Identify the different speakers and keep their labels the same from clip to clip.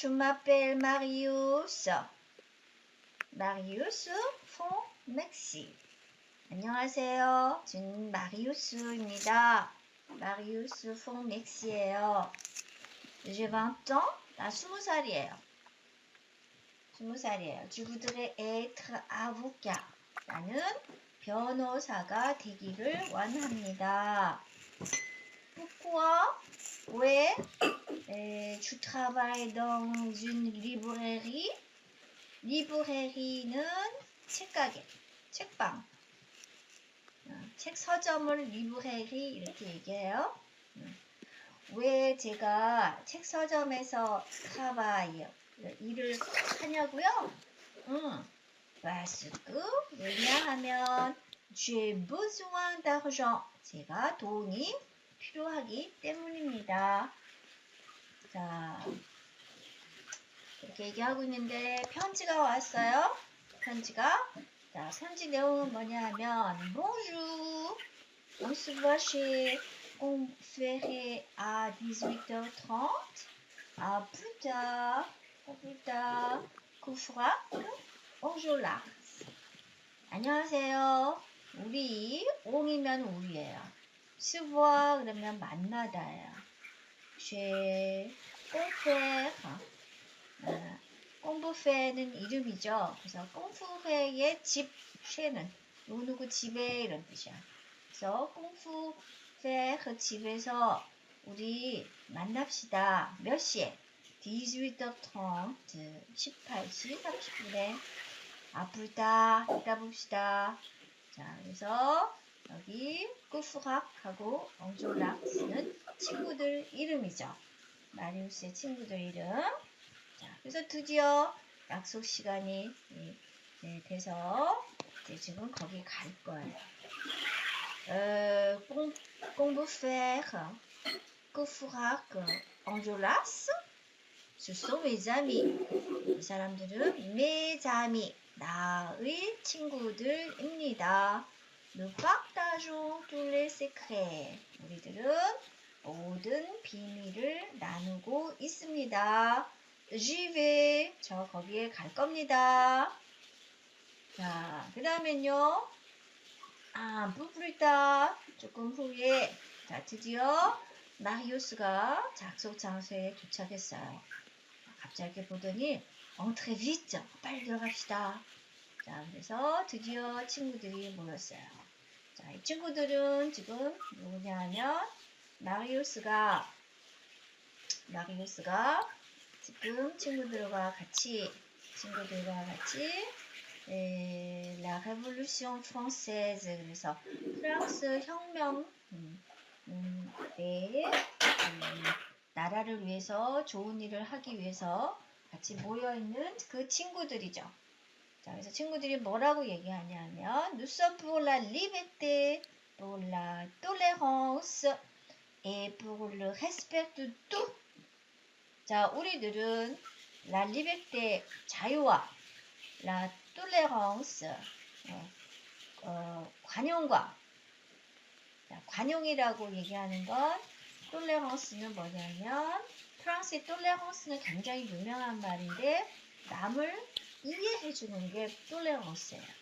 Speaker 1: tu m'appelles Marius. Marius font merci. 안녕하세요. 저는 마리우스입니다. 마리우스 폰 맥시예요. J'ai 20 ans. 나 20살이에요. 20살이에요. Je voudrais être avocat. 나는 변호사가 되기를 원합니다. Pourquoi? 왜? 에, tu travailles dans une librairie? librairie는 책가게, 책방. 어, 책 서점을 리브레리 이렇게 얘기해요. 음. 왜 제가 책 서점에서 travaille 일을 하냐고요? 음, que 왜냐하면 j'ai besoin d'argent 제가 돈이 필요하기 때문입니다. 자, 이렇게 얘기하고 있는데 편지가 왔어요. 편지가 자, 편지 내용은 뭐냐 하면 Bonjour, on se voit chez Conféré à 18h30. À plus tard, à plus tard. Koufrak, bonjour Lars. 안녕하세요. 우리, 옹이면 우리예요. se voir 그러면 만나다예요. Conféré. 아, 꽁부페는 이름이죠. 그래서 꽁푸페의 집, 쉐는 누구누구 집에 이런 뜻이야. 그래서 꽁푸페 그 집에서 우리 만납시다. 몇 시에? 18h30, 18시 30분에 아프다, 이따 봅시다. 자, 그래서 여기 꾸프각하고 엉졸락스는 친구들 이름이죠. 마리우스의 친구들 이름. 자, 그래서 드디어 약속 시간이 네, 돼서 이제 지금 거기 갈 거예요. 어, 공, 공부 faire, que fera que Anjolas? Ce sont mes amis. 이 사람들은 mes amis, 나의 친구들입니다. Nous partageons tous les secrets. 우리들은 모든 비밀을 나누고 있습니다. j'y vais. 저 거기에 갈 겁니다. 자, 그 다음엔요. 아, 부풀다 조금 후에 자, 드디어 마리우스가 작속 장소에 도착했어요. 갑자기 보더니 엉트레 비트 빨리 들어갑시다. 자, 그래서 드디어 친구들이 모였어요. 자, 이 친구들은 지금 누구냐 하면 마리우스가 마리우스가 지금 친구들과 같이 친구들과 같이 에, La Révolution Française 그래서 프랑스 혁명 음, 음, 에, 음, 나라를 위해서 좋은 일을 하기 위해서 같이 모여 있는 그 친구들이죠. 자, 그래서 친구들이 뭐라고 얘기하냐면 Nous sommes pour la liberté, pour la tolérance et pour le respect de tout. 자, 우리들은 라 리베테 자유와 라 톨레랑스 어, 어, 관용과 자, 관용이라고 얘기하는 건 톨레랑스는 뭐냐면 프랑스의 톨레랑스는 굉장히 유명한 말인데 남을 이해해 주는 게 톨레랑스예요.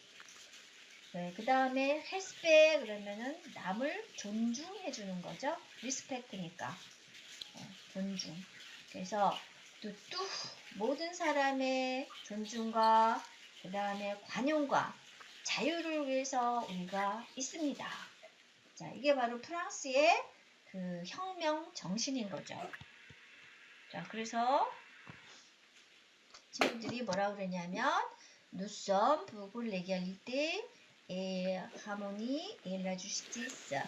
Speaker 1: 네, 그 다음에 헤스페 그러면은 남을 존중해 주는 거죠. 리스펙트니까 어, 존중. 그래서 뚜뚜 모든 사람의 존중과 그 다음에 관용과 자유를 위해서 우리가 있습니다. 자, 이게 바로 프랑스의 그 혁명 정신인 거죠. 자, 그래서 친구들이 뭐라고 그러냐면 Nous sommes et harmonie et la justice.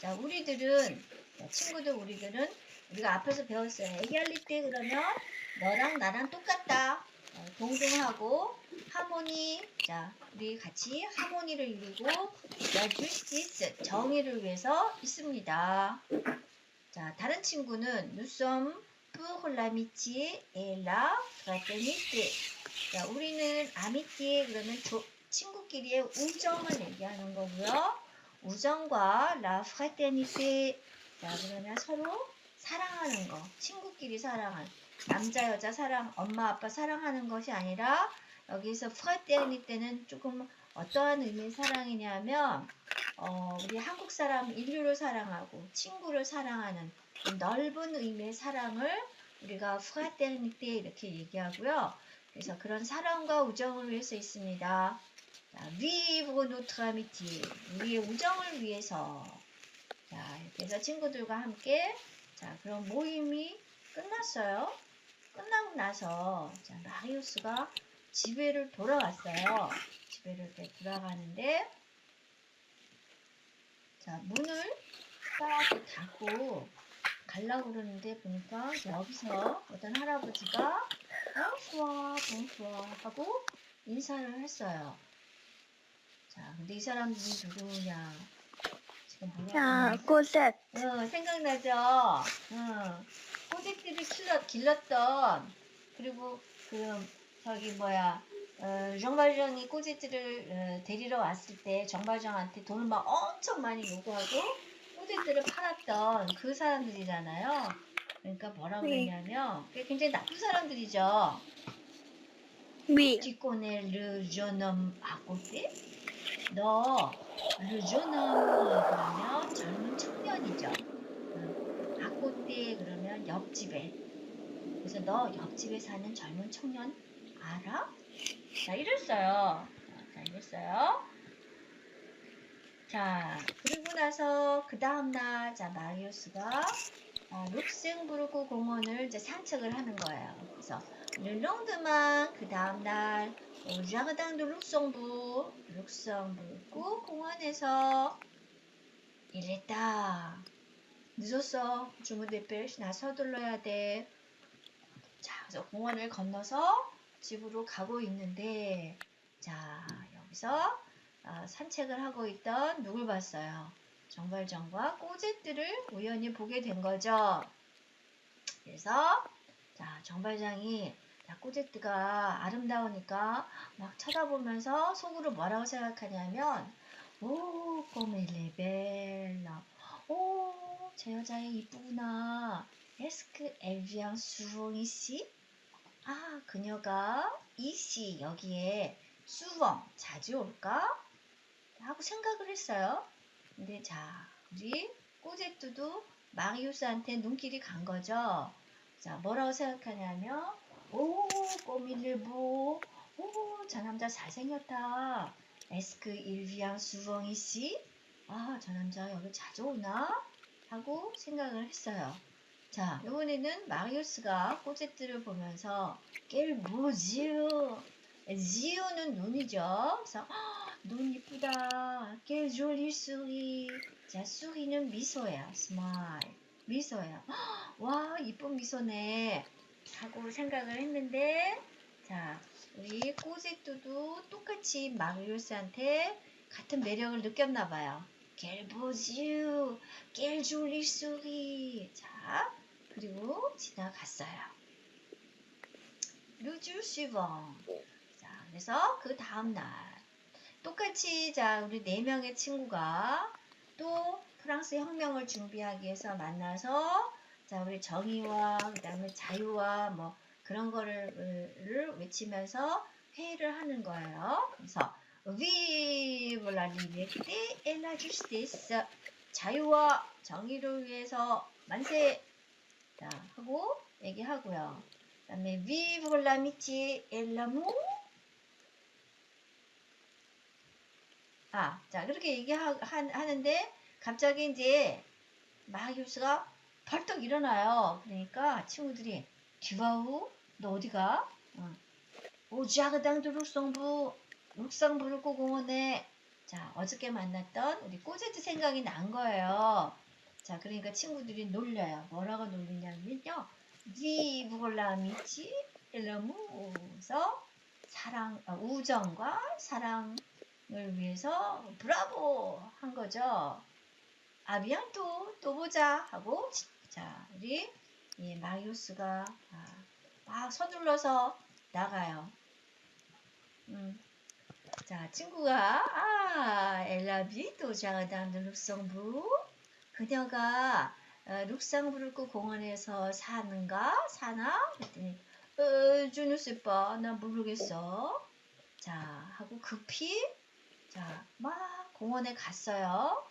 Speaker 1: 자, 우리들은 자, 친구들 우리들은 우리가 앞에서 배웠어요. 에갈리때 그러면 너랑 나랑 똑같다. 어, 동등하고 하모니. 자, 우리 같이 하모니를 이루고 라 주스티스 정의를 위해서 있습니다. 자, 다른 친구는 pour l'amitié et la fraternité. 자, 우리는 아미티에 그러면 조, 친구끼리의 우정을 얘기하는 거고요. 우정과 라 프라테니테 자 그러면 서로 사랑하는 거 친구끼리 사랑한 남자 여자 사랑 엄마 아빠 사랑하는 것이 아니라 여기서 프라테르니 때는 조금 어떠한 의미의 사랑이냐면 어, 우리 한국 사람 인류를 사랑하고 친구를 사랑하는 넓은 의미의 사랑을 우리가 프라테르니 때 이렇게 얘기하고요. 그래서 그런 사랑과 우정을 위해서 있습니다. 자, vive notre amitié. 우리의 우정을 위해서. 자, 이렇게 해서 친구들과 함께 자, 그런 모임이 끝났어요. 끝나고 나서 자, 마리우스가 집에를 돌아왔어요. 집에를 이렇게 돌아가는데 자, 문을 딱 닫고 가려고 그러는데 보니까 여기서 어떤 할아버지가 봉수아 봉수아 하고 인사를 했어요. 자, 근데 이 사람들이 누구냐? 지금
Speaker 2: 야,
Speaker 1: 하냐?
Speaker 2: 꼬셋.
Speaker 1: 어, 생각나죠? 응. 꼬집들이 길렀, 길렀던, 그리고 그, 저기 뭐야, 어, 정발장이 꼬집들을 어, 데리러 왔을 때 정발장한테 돈을 막 엄청 많이 요구하고 꼬집들을 팔았던 그 사람들이잖아요. 그러니까 뭐라고
Speaker 2: 네.
Speaker 1: 했냐면, 굉장히 나쁜 사람들이죠. jeune homme à côté? 너, homme 그러면 젊은 청년이죠. 응. à côté 그러면 옆집에. 그래서 너 옆집에 사는 젊은 청년 알아? 자, 이랬어요. 자, 이랬어요. 자, 그리고 나서 그 다음날, 자, 마리우스가 아, 룩셈부르크 공원을 이제 산책을 하는 거예요. 그래서 lendemain, 그 다음날 드 룩셈부, 룩셈부르크 공원에서 이랬다. 늦었어. 주무 데페시 나 서둘러야 돼. 자, 그래서 공원을 건너서 집으로 가고 있는데, 자, 여기서 아, 산책을 하고 있던 누굴 봤어요? 정발장과 꼬제들을 우연히 보게 된 거죠. 그래서 자 정발장이 자, 꼬제트가 아름다우니까 막 쳐다보면서 속으로 뭐라고 생각하냐면 오 꼬멜레벨라 오저 여자 이쁘구나 에스크 엘비앙 수롱이 씨 아 그녀가 이 씨 여기에 수엉 자주 올까 하고 생각을 했어요. 근데 자, 우리 꼬제뚜도 마리우스한테 눈길이 간 거죠. 자, 뭐라고 생각하냐면, 오, 꼬밀레보, 오, 저 남자 잘생겼다. 에스크 일비앙 수엉이 씨, 아, 저 남자 여기 자주 오나? 하고 생각을 했어요. 자, 이번에는 마리우스가 꼬제뚜를 보면서, 깰 뭐지요? 지오는 눈이죠. 그래서 눈 이쁘다. 깨 졸리 수리. 자, 수리는 미소야. 스마일. 미소야. 와, 이쁜 미소네. 하고 생각을 했는데, 자, 우리 꼬제뚜도 똑같이 마리우스한테 같은 매력을 느꼈나 봐요. 깰 보지우. 깰 졸리 수리. 자, 그리고 지나갔어요. 루주 시봉. 자, 그래서 그 다음날 똑같이 자 우리 네 명의 친구가 또 프랑스 혁명을 준비하기 위해서 만나서 자 우리 정의와 그다음에 자유와 뭐 그런 거를 를 외치면서 회의를 하는 거예요. 그래서 vive la liberté et la justice 자유와 정의를 위해서 만세 자 하고 얘기하고요. 그 다음에 vive l'amitié et l'amour 아, 자, 그렇게 얘기하는데, 갑자기 이제, 마기우스가 벌떡 일어나요. 그러니까 친구들이, 듀바우, 너 어디가? 어. 오, 자그당드 룩성부, 룩성부르고 공원에, 자, 어저께 만났던 우리 꼬제트 생각이 난 거예요. 자, 그러니까 친구들이 놀려요. 뭐라고 놀리냐면요. 디부골라 미치, 엘러무서 사랑, 아, 우정과 사랑, 을 위해서 브라보 한 거죠. 아비앙토 또 보자 하고 자 우리 이 마리우스가 아, 막 서둘러서 나가요. 음. 자 친구가 아 엘라비 또 자가당 르룩성부 그녀가 어, 룩상부르크 공원에서 사는가? 사나? 그랬더니 어, 주누스빠 나 모르겠어. 자 하고 급히 자 막 공원에 갔어요.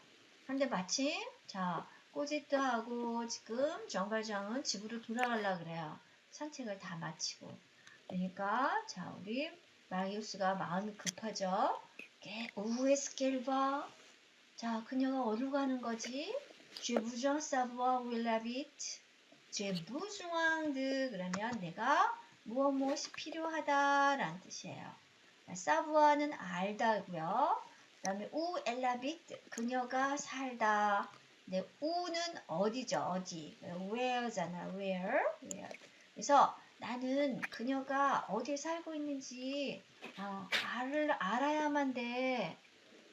Speaker 1: 근데 마침 자 꼬지트하고 지금 정발장은 집으로 돌아가려 그래요. 산책을 다 마치고. 그러니까 자 우리 마리우스가 마음이 급하죠. 우에 스켈바. 자 그녀가 어디로 가는 거지? Je besoin savoir où 그러면 내가 무엇 무엇이 필요하다라는 뜻이에요. 사부아는 알다고요. 그 다음에 où elle habite 그녀가 살다. 네, 우는 어디죠? 어디? where잖아. where? where. 그래서 나는 그녀가 어디에 살고 있는지 어, 알, 알아야만 돼.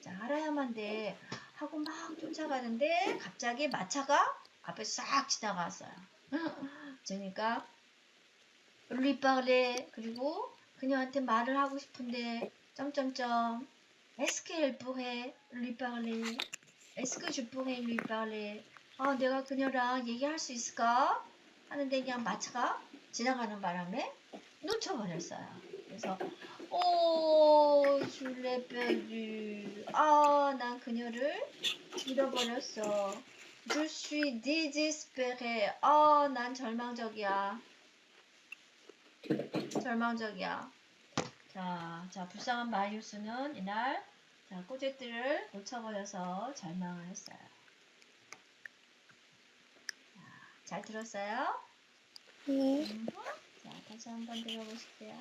Speaker 1: 자, 알아야만 돼. 하고 막 쫓아가는데 갑자기 마차가 앞에 싹 지나갔어요. 그러니까 parler 그리고 그녀한테 말을 하고 싶은데 점점점 pourrait lui parler? Est-ce que je pourrais lui parler? 아, 내가 그녀랑 얘기할 수 있을까? 하는데 그냥 마차가 지나가는 바람에 놓쳐버렸어요. 그래서 오, 줄레 perdu. 아, 난 그녀를 잃어버렸어. Suis désespéré. 아, 난 절망적이야. 절망적이야. 자, 자, 불쌍한 마이우스는 이날 자, 꼬제들을 놓쳐버려서 절망을 했어요. 자, 잘 들었어요?
Speaker 2: 네.
Speaker 1: 음흠. 자, 다시 한번 들어보실게요.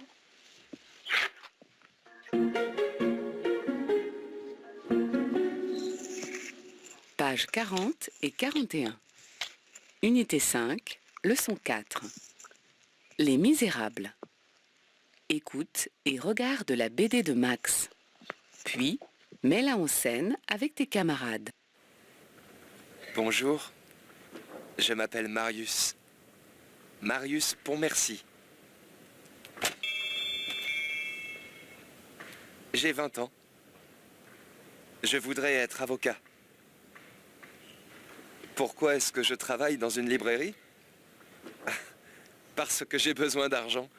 Speaker 3: Pages 40 et 41. Unité 5, leçon 4. Les Misérables. Écoute et regarde la BD de Max. Puis, mets-la en scène avec tes camarades.
Speaker 4: Bonjour, je m'appelle Marius. Marius Pontmercy. J'ai 20 ans. Je voudrais être avocat. Pourquoi est-ce que je travaille dans une librairie? Parce que j'ai besoin d'argent.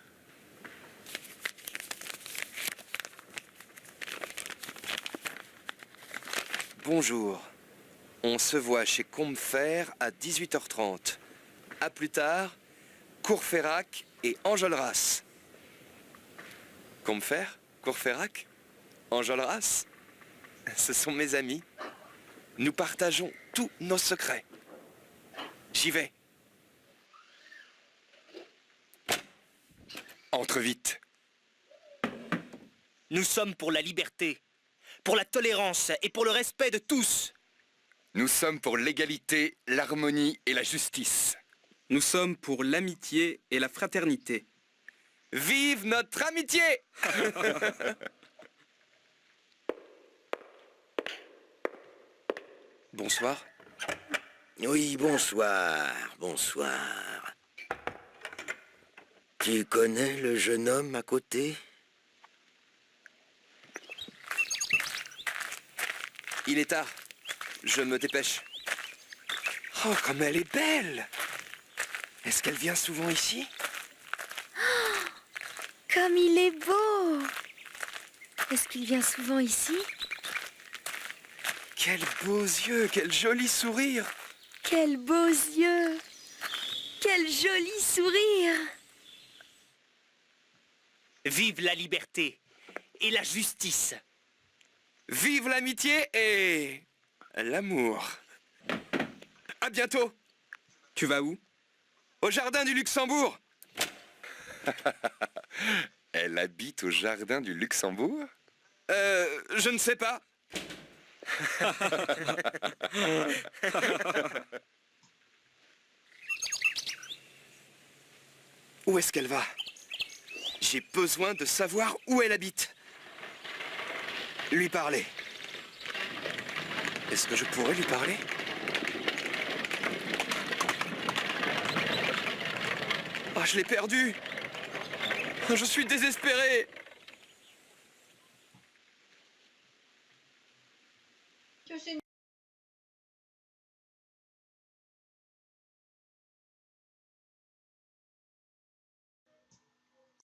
Speaker 4: Bonjour. On se voit chez Combeferre à 18h30. À plus tard, Courfeyrac et Enjolras. Combeferre Courfeyrac Enjolras Ce sont mes amis. Nous partageons tous nos secrets. J'y vais. Entre vite.
Speaker 5: Nous sommes pour la liberté, pour la tolérance et pour le respect de tous.
Speaker 4: Nous sommes pour l'égalité, l'harmonie et la justice.
Speaker 6: Nous sommes pour l'amitié et la fraternité.
Speaker 4: Vive notre amitié Bonsoir.
Speaker 7: Oui, bonsoir, bonsoir. Tu connais le jeune homme à côté?
Speaker 4: Il est tard. Je me dépêche. Oh, comme elle est belle. Est-ce qu'elle vient souvent ici?
Speaker 2: Comme il est beau. Est-ce qu'il vient souvent ici?
Speaker 4: Quels beaux yeux, quel joli sourire.
Speaker 2: Quels beaux yeux. Quel joli sourire.
Speaker 5: Vive la liberté et la justice.
Speaker 4: Vive l'amitié et l'amour. À bientôt
Speaker 6: Tu vas où?
Speaker 4: Au jardin du Luxembourg Elle habite au jardin du Luxembourg? Euh, je ne sais pas. où est-ce qu'elle va? J'ai besoin de savoir où elle habite. Lui parler. Est-ce que je pourrais lui parler? Ah, je l'ai perdu. Je suis désespéré